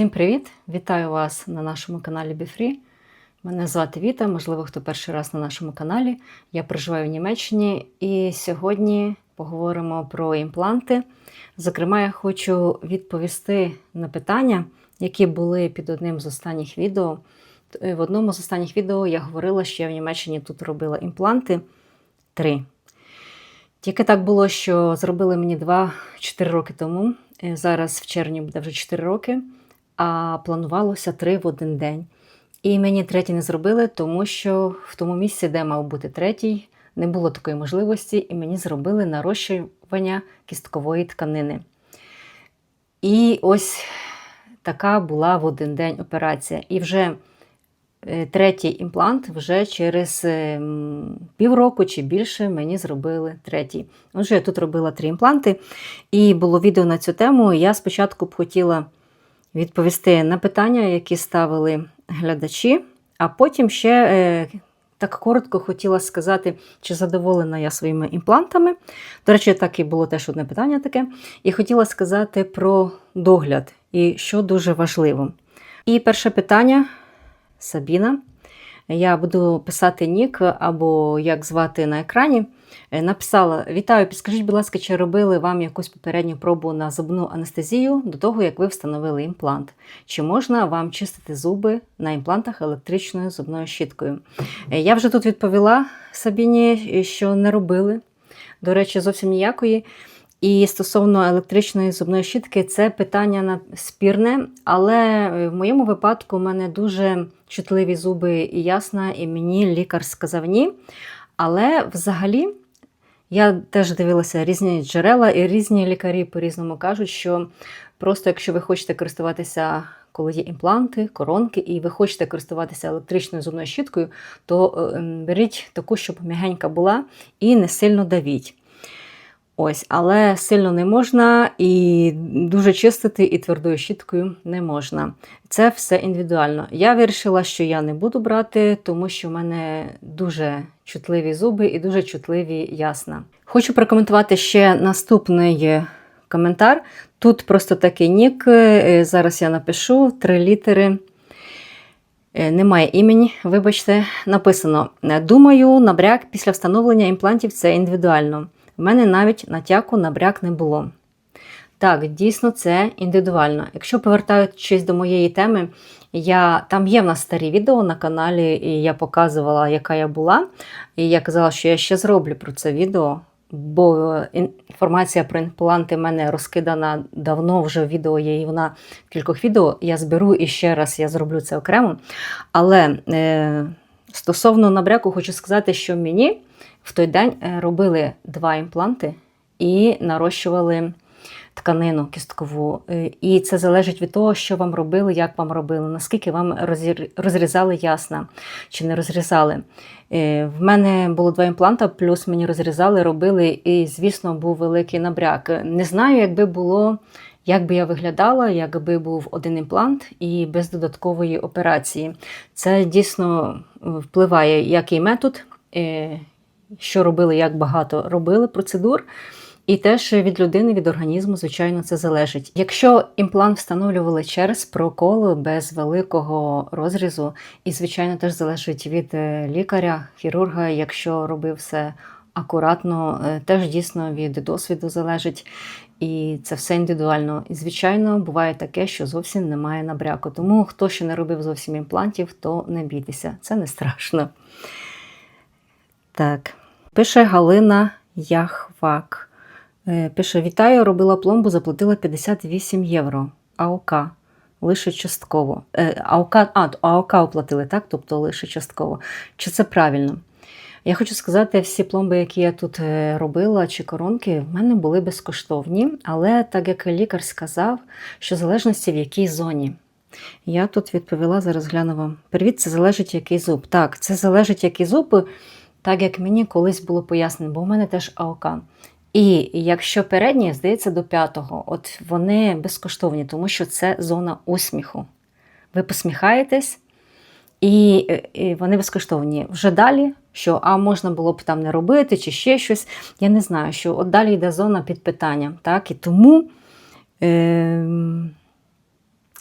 Всім привіт! Вітаю вас на нашому каналі BeFree. Мене звати Віта, можливо, хто перший раз на нашому каналі. Я проживаю в Німеччині і сьогодні поговоримо про імпланти. Зокрема, я хочу відповісти на питання, які були під одним з останніх відео. Е, В одному з останніх відео я говорила, що я в Німеччині тут робила імпланти три. Тільки так було, що зробили мені 2-4 роки тому. Е, Зараз в червні буде вже 4 роки, а планувалося 3 в один день. І мені третій не зробили, тому що в тому місці, де мав бути третій, не було такої можливості, і мені зробили нарощування кісткової тканини. І ось така була в один день операція. І вже е, третій імплант вже через е, півроку чи більше мені зробили третій. Отже, я тут робила три імпланти, і було відео на цю тему. Я спочатку б хотіла відповісти на питання, які ставили глядачі, а потім ще е, так коротко хотіла сказати, чи задоволена я своїми імплантами. До речі, так і було теж одне питання таке. І хотіла сказати про догляд і що дуже важливо. І перше питання Сабіна. Я буду писати нік або як звати на екрані. Е, Написала: Вітаю, підскажіть, будь ласка, чи робили вам якусь попередню пробу на зубну анестезію до того, як ви встановили імплант? Чи можна вам чистити зуби на імплантах електричною зубною щіткою? Е, Я вже тут відповіла Сабіні, що не робили. До речі, зовсім ніякої. І стосовно електричної зубної щітки, це питання спірне, але е, в моєму випадку в мене дуже чутливі зуби і ясна, і мені лікар сказав ні. Але взагалі я теж дивилася різні джерела, і різні лікарі по-різному кажуть, що просто якщо ви хочете користуватися, коли є імпланти, коронки, і ви хочете користуватися електричною зубною щіткою, то е, беріть таку, щоб м'ягенька була, і не сильно давіть. Ось, але сильно не можна і дуже чистити і твердою щіткою не можна. Це все індивідуально. Я вирішила, що я не буду брати, тому що в мене дуже чутливі зуби і дуже чутливі ясна. Хочу прокоментувати ще наступний коментар. Тут просто такий нік. е, Зараз я напишу три літери. Е, Немає імені, вибачте, написано: Думаю, набряк після встановлення імплантів це індивідуально. У мене навіть натяку набряк не було. Так, дійсно, це індивідуально. Якщо повертаючись до моєї теми, я, там є в нас старі відео на каналі, і я показувала, яка я була. І я казала, що я ще зроблю про це відео, бо інформація про імпланти в мене розкидана давно вже в відео є, і вона в кількох відео. Я зберу і ще раз я зроблю це окремо. Але е, стосовно набряку, хочу сказати, що мені в той день е, робили два імпланти і нарощували тканину кісткову. Е, І це залежить від того, що вам робили, як вам робили, наскільки вам розрізали ясна чи не розрізали. Е, В мене було два імпланта, плюс мені розрізали, робили, і, звісно, був великий набряк. Не знаю, якби було. Як би я виглядала, якби був один імплант і без додаткової операції. Це дійсно впливає, який метод, що робили, як багато робили процедур. І теж від людини, від організму, звичайно, це залежить. Якщо імплант встановлювали через прокол без великого розрізу, і, звичайно, теж залежить від е, лікаря, хірурга, якщо робив все акуратно, е, теж дійсно від досвіду залежить. І це все індивідуально. І, звичайно, буває таке, що зовсім немає набряку. Тому хто ще не робив зовсім імплантів, то не бійтеся, це не страшно. Так, пише Галина Яхвак. Е, Пише: Вітаю, робила пломбу, заплатила 58 євро. АОК. Лише частково. Е, АОК, а, АОК оплатили, так? Тобто лише частково. Чи це правильно? Я хочу сказати, всі пломби, які я тут е, робила, чи коронки, в мене були безкоштовні, але так як лікар сказав, що залежності в якій зоні. Я тут відповіла, зараз гляну вам. Привіт, це залежить який зуб. Так, це залежить який зуб, так як мені колись було пояснено, бо в мене теж АОК. І якщо передні, здається, до п'ятого, от вони безкоштовні, тому що це зона усміху. Ви посміхаєтесь, і, і вони безкоштовні. Вже далі, що а можна було б там не робити, чи ще щось. Я не знаю, що от далі йде зона під питанням. Так? І тому е,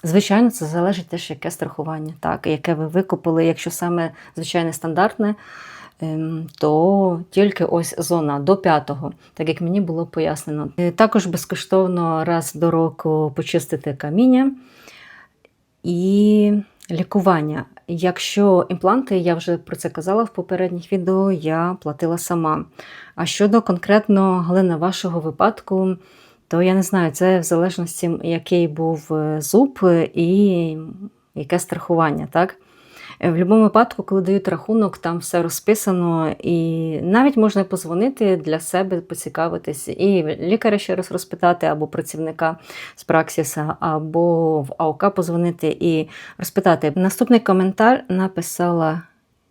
Звичайно, це залежить теж, яке страхування, так, яке ви викупили. Якщо саме звичайне стандартне, то тільки ось зона до п'ятого, так як мені було пояснено. Е, Також безкоштовно раз до року почистити каміння і лікування. Якщо імпланти, я вже про це казала в попередніх відео, я платила сама. А щодо конкретно Галина, вашого випадку, то я не знаю, це в залежності, який був е, зуб і яке страхування, так? Е, В будь-якому випадку, коли дають рахунок, там все розписано, і навіть можна позвонити для себе, поцікавитись, і лікаря ще раз розпитати, або працівника з Праксіса, або в АОК позвонити і розпитати. Наступний коментар написала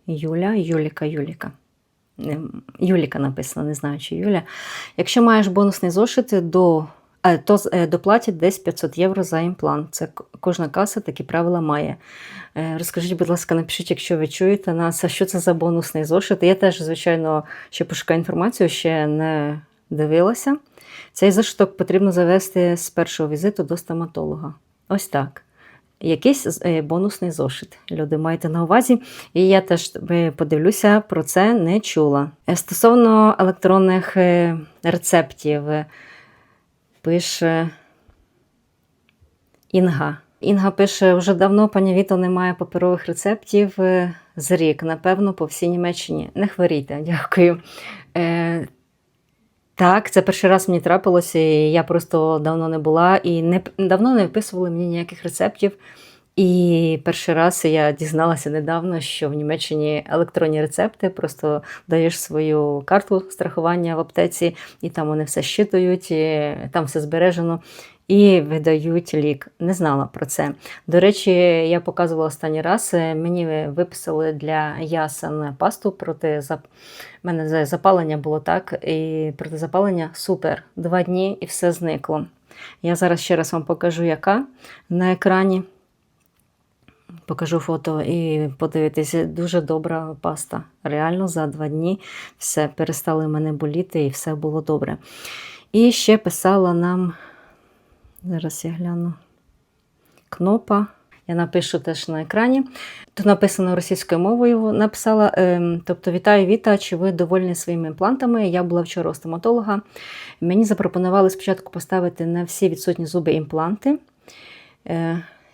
Юля, Юліка, Юліка. Ем, Юліка написано, не знаю, чи Юля. Якщо маєш бонусний зошит, до, то е, доплатять десь 500 євро за імплант. Це кожна каса такі правила має. Е, Розкажіть, будь ласка, напишіть, якщо ви чуєте нас, а що це за бонусний зошит. Я теж, звичайно, ще пошукаю інформацію, ще не дивилася. Цей зошиток потрібно завести з першого візиту до стоматолога. Ось так. Якийсь е, бонусний зошит. Люди маєте на увазі. І я теж е, подивлюся, про це не чула. Е, Стосовно електронних е, рецептів, е, пише Інга. Інга пише: вже давно пані Віто немає паперових рецептів е, з рік, напевно, по всій Німеччині. Не хворійте, дякую. Е, так, це перший раз мені трапилося, і я просто давно не була і не, давно не виписували мені ніяких рецептів. І перший раз я дізналася недавно, що в Німеччині електронні рецепти, просто даєш свою карту страхування в аптеці, і там вони все щитують, і там все збережено. І видають лік. Не знала про це. До речі, я показувала останній раз. е, Мені виписали для ясен пасту проти зап... Мене за- запалення було так, і проти запалення супер. Два дні і все зникло. Я зараз ще раз вам покажу, яка на екрані. Покажу фото і подивитися, дуже добра паста. Реально за два дні все перестали мене боліти і все було добре. І ще писала нам, зараз я гляну, кнопа. Я напишу теж на екрані. Тут написано російською мовою. Написала, ем, тобто, вітаю Віта, чи ви довольні своїми імплантами? Я була вчора у стоматолога. Мені запропонували спочатку поставити на всі відсутні зуби імпланти.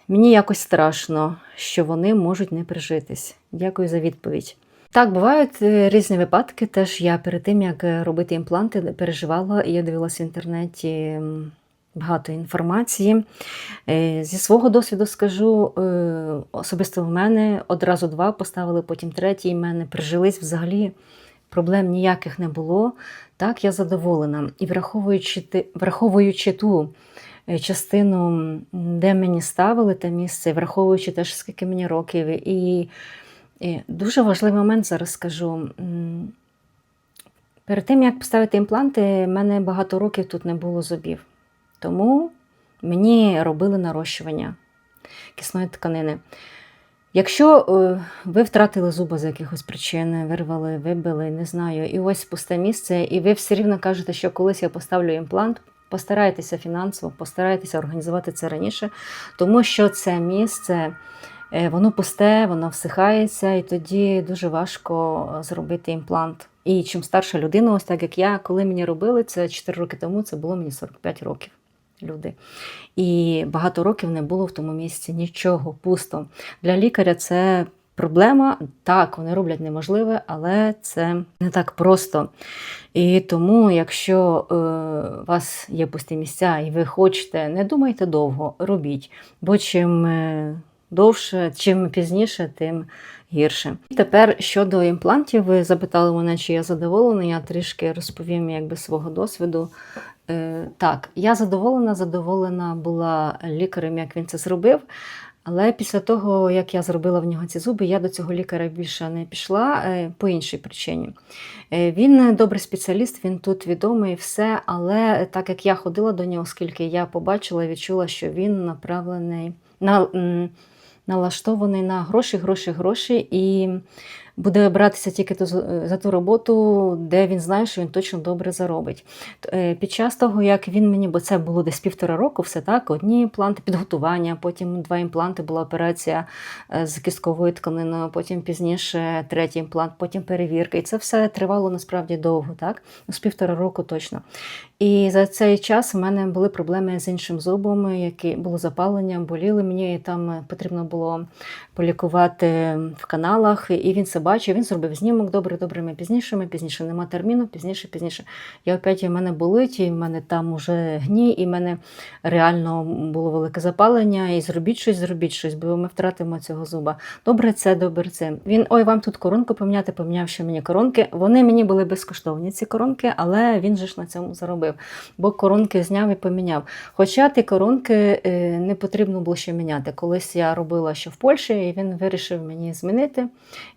Мені якось страшно, що вони можуть не прижитись. Дякую за відповідь. Так, бувають е, різні випадки. Теж я перед тим, як е, робити імпланти, переживала, і я дивилася в інтернеті багато інформації. Е, Зі свого досвіду скажу, особисто в мене одразу два поставили, потім третій. в мене прижились взагалі. Проблем ніяких не було. Так, я задоволена. І враховуючи, враховуючи ту частину, де мені ставили те місце, враховуючи теж, скільки мені років. І, і дуже важливий момент зараз скажу. Перед тим, як поставити імпланти, в мене багато років тут не було зубів. Тому мені робили нарощування кисної тканини. Якщо е, ви втратили зуба з якихось причин, вирвали, вибили, не знаю, і ось пусте місце, і ви все рівно кажете, що колись я поставлю імплант, постарайтеся фінансово, постарайтеся організувати це раніше, тому що це місце. е, Воно пусте, воно всихається, і тоді дуже важко е, зробити імплант. І чим старша людина, ось так як я, коли мені робили це 4 роки тому, це було мені 45 років. Люди. І багато років не було в тому місці нічого, пусто. Для лікаря це проблема. Так, вони роблять неможливе, але це не так просто. І тому, якщо е, у вас є пусті місця і ви хочете, не думайте довго, робіть. Бо чим е, довше, чим пізніше, тим гірше. І тепер щодо імплантів, ви запитали мене, чи я задоволена. Я трішки розповім якби свого досвіду. Е, так, я задоволена, задоволена була лікарем, як він це зробив. Але після того, як я зробила в нього ці зуби, я до цього лікаря більше не пішла е, по іншій причині. Е, Він добрий спеціаліст, він тут відомий, все. Але так як я ходила до нього, оскільки я побачила і відчула, що він направлений на. Налаштований на гроші, гроші, гроші, і буде братися тільки за ту роботу, де він знає, що він точно добре заробить. Е, Під час того, як він мені, бо це було десь півтора року, все так, одні імпланти, підготування, потім два імпланти була операція е, з кістковою тканиною, потім пізніше третій імплант, потім перевірка. І це все тривало насправді довго, так? З півтора року точно. І за цей час в мене були проблеми з іншим зубом, які було запалення, боліли мені, і там е, потрібно було полікувати в каналах. І він це бачив. Він зробив знімок добре, добре. Ми пізніше, ми пізніше нема терміну, пізніше, пізніше. Я опять в мене болить, і в мене там уже гній, і в мене реально було велике запалення. І зробіть щось, зробіть щось, бо ми втратимо цього зуба. Добре, це добре це. Він ой, вам тут коронку поміняти, поміняв ще мені коронки. Вони мені були безкоштовні, ці коронки, але він же ж на цьому заробив, бо коронки зняв і поміняв. Хоча ті коронки е, не потрібно було ще міняти. Колись я робила ще в Польщі, і він вирішив мені змінити.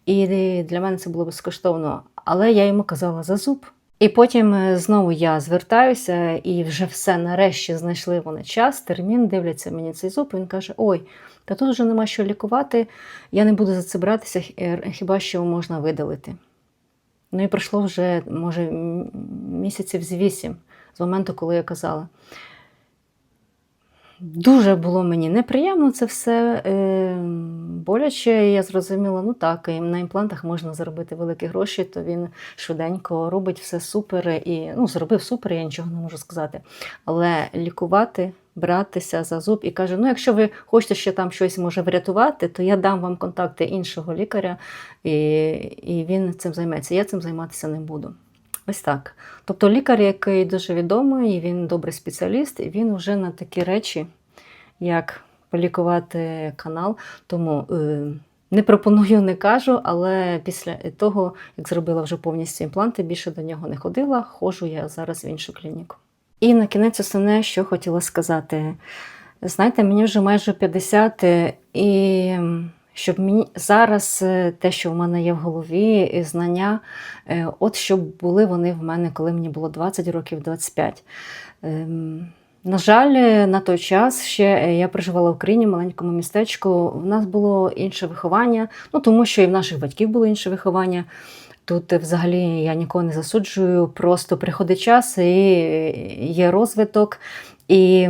І для мене це було безкоштовно. Але я йому казала за зуб. І потім е, знову я звертаюся, і вже все нарешті знайшли вони час, термін, дивляться мені цей зуб. І він каже: Ой, та тут вже нема що лікувати, я не буду за це братися, е, хіба що можна видалити. Ну і пройшло вже, може, місяців з вісім з моменту, коли я казала. Дуже було мені неприємно це все е, боляче. Я зрозуміла, ну так, на імплантах можна заробити великі гроші, то він швиденько робить все супер і ну, зробив супер, я нічого не можу сказати. Але лікувати, братися за зуб і каже: ну, якщо ви хочете ще там щось може врятувати, то я дам вам контакти іншого лікаря, і, і він цим займеться. Я цим займатися не буду. Ось так. Тобто лікар, який дуже відомий, він добрий спеціаліст, і він вже на такі речі, як полікувати канал. Тому е, не пропоную, не кажу, але після того, як зробила вже повністю імпланти, більше до нього не ходила, ходжу я зараз в іншу клініку. І на кінець основне, що хотіла сказати. Знаєте, мені вже майже 50, е, і щоб мені зараз е, те, що в мене є в голові, знання, е, от щоб були вони в мене, коли мені було 20 років, 25. Ем, На жаль, е, на той час ще е, я проживала в Україні, в маленькому містечку. В нас було інше виховання, ну тому що і в наших батьків було інше виховання. Тут е, взагалі я нікого не засуджую, просто приходить час і е, є розвиток. І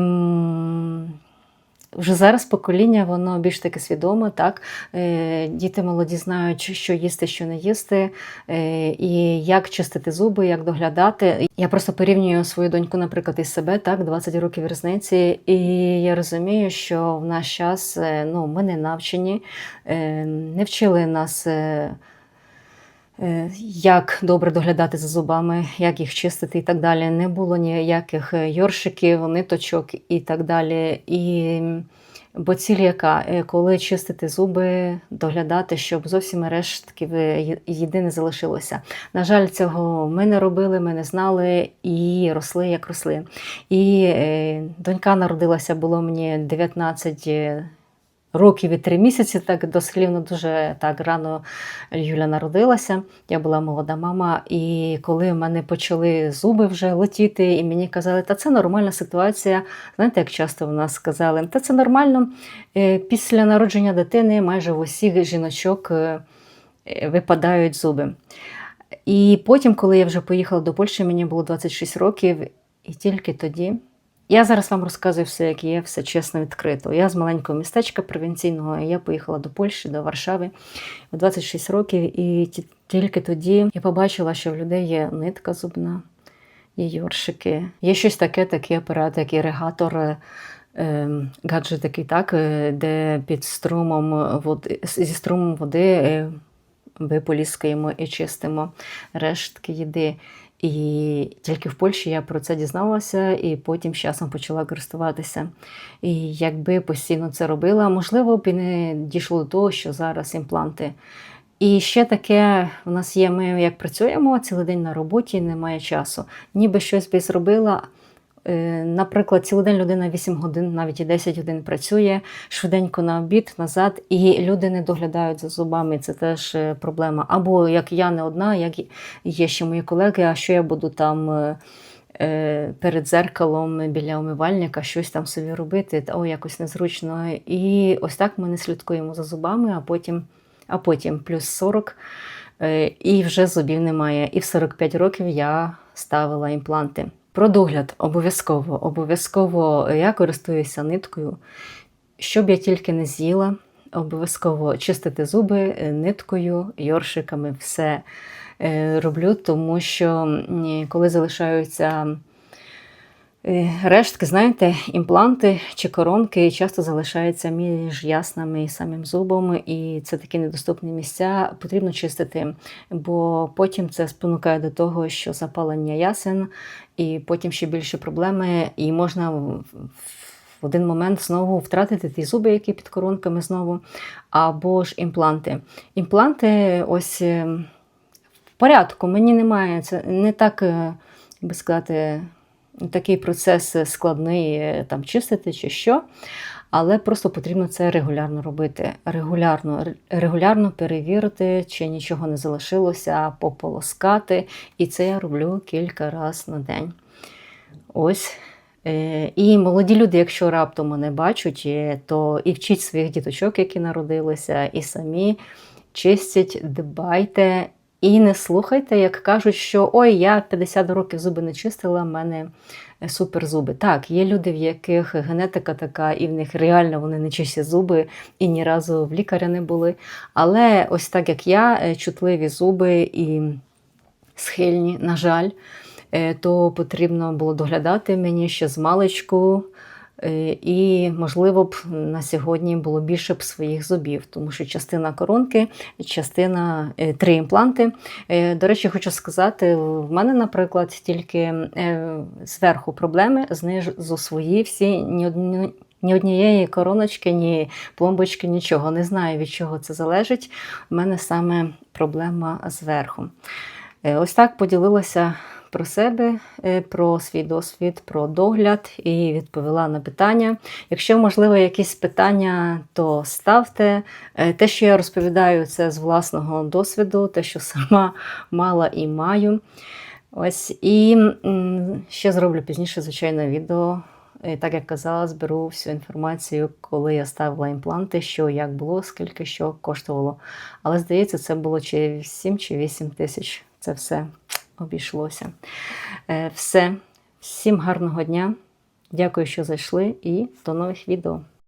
вже зараз покоління, воно більш таки свідоме, так? Е, Діти молоді знають, що їсти, що не їсти, е, і як чистити зуби, як доглядати. Я просто порівнюю свою доньку, наприклад, із себе, так, 20 років різниці, і я розумію, що в наш час е, ну, ми не навчені, не вчили нас. Е, е, Як добре доглядати за зубами, як їх чистити і так далі. Не було ніяких е, йоршиків, ниточок і так далі. І бо ціль яка, Е, коли чистити зуби, доглядати, щоб зовсім рештків е, їди не залишилося. На жаль, цього ми не робили, ми не знали і росли як росли. І е, донька народилася, було мені 19 е, років і три місяці, так дослівно дуже так рано Юля народилася. Я була молода мама, і коли в мене почали зуби вже летіти, і мені казали, та це нормальна ситуація. Знаєте, як часто в нас сказали, та це нормально. Е, Після народження дитини майже в усіх жіночок е, випадають зуби. І потім, коли я вже поїхала до Польщі, мені було 26 років, і тільки тоді. Я зараз вам розказую все, як є, все чесно, відкрито. Я з маленького містечка провінційного, я поїхала до Польщі, до Варшави у 26 років, і тільки тоді я побачила, що в людей є нитка зубна, є йоршики, є щось таке, такий апарат, як іригатор. е, ем, Гаджет такий, так, е, де під струмом води, зі струмом води е, виполіскуємо і чистимо рештки їди. І тільки в Польщі я про це дізналася, і потім з часом почала користуватися. І якби постійно це робила, можливо, б і не дійшло до того, що зараз імпланти. І ще таке в нас є: ми як працюємо цілий день на роботі, немає часу. Ніби щось би зробила. Е, Наприклад, цілий день людина 8 годин, навіть і 10 годин працює швиденько на обід назад, і люди не доглядають за зубами. Це теж е, проблема. Або як я не одна, як є ще мої колеги, а що я буду там е, перед зеркалом біля умивальника щось там собі робити, та, о, якось незручно. І ось так ми не слідкуємо за зубами, а потім, а потім плюс 40. Е, І вже зубів немає. І в 45 років я ставила імпланти. Про догляд обов'язково. Обов'язково я користуюся ниткою. Щоб я тільки не з'їла, обов'язково чистити зуби е, ниткою, йоршиками, все е, роблю, тому що коли залишаються рештки, знаєте, імпланти чи коронки часто залишаються між яснами і самим зубом, і це такі недоступні місця. Потрібно чистити, бо потім це спонукає до того, що запалення ясен, і потім ще більше проблеми, і можна в- один момент знову втратити ті зуби, які під коронками знову, або ж імпланти. Імпланти, ось е, в порядку, мені немає. Це не так, е, би сказати, такий процес складний е, там чистити чи що. Але просто потрібно це регулярно робити. Регулярно, регулярно перевірити, чи нічого не залишилося, пополоскати. І це я роблю кілька разів на день. Ось. Е, І молоді люди, якщо раптом мене бачать, е, то і вчіть своїх діточок, які народилися, і самі чистять, дбайте. І не слухайте, як кажуть, що ой, я 50 років зуби не чистила, в мене е, суперзуби. Так, є люди, в яких генетика така, і в них реально вони не чисті зуби і ні разу в лікаря не були. Але ось так як я, е, чутливі зуби і схильні, на жаль, е, то потрібно було доглядати мені ще з маличку. Е, І, можливо, б на сьогодні було більше б своїх зубів, тому що частина коронки, частина е, три імпланти. Е, До речі, хочу сказати, в мене, наприклад, тільки зверху проблеми, знизу свої всі ні одні. Ні однієї короночки, ні пломбочки, нічого. Не знаю, від чого це залежить. У мене саме проблема зверху. Ось так поділилася про себе, е, про свій досвід, про догляд і відповіла на питання. Якщо, можливо, якісь питання, то ставте. Е, Те, що я розповідаю, це з власного досвіду, те, що сама мала і маю. Ось і ще зроблю пізніше, звичайно, відео. Е, Так як казала, зберу всю інформацію, коли я ставила імпланти, що як було, скільки що коштувало. Але здається, це було чи 7 чи 8 тисяч. Це все обійшлося. Е, Все. Всім гарного дня. Дякую, що зайшли, і до нових відео.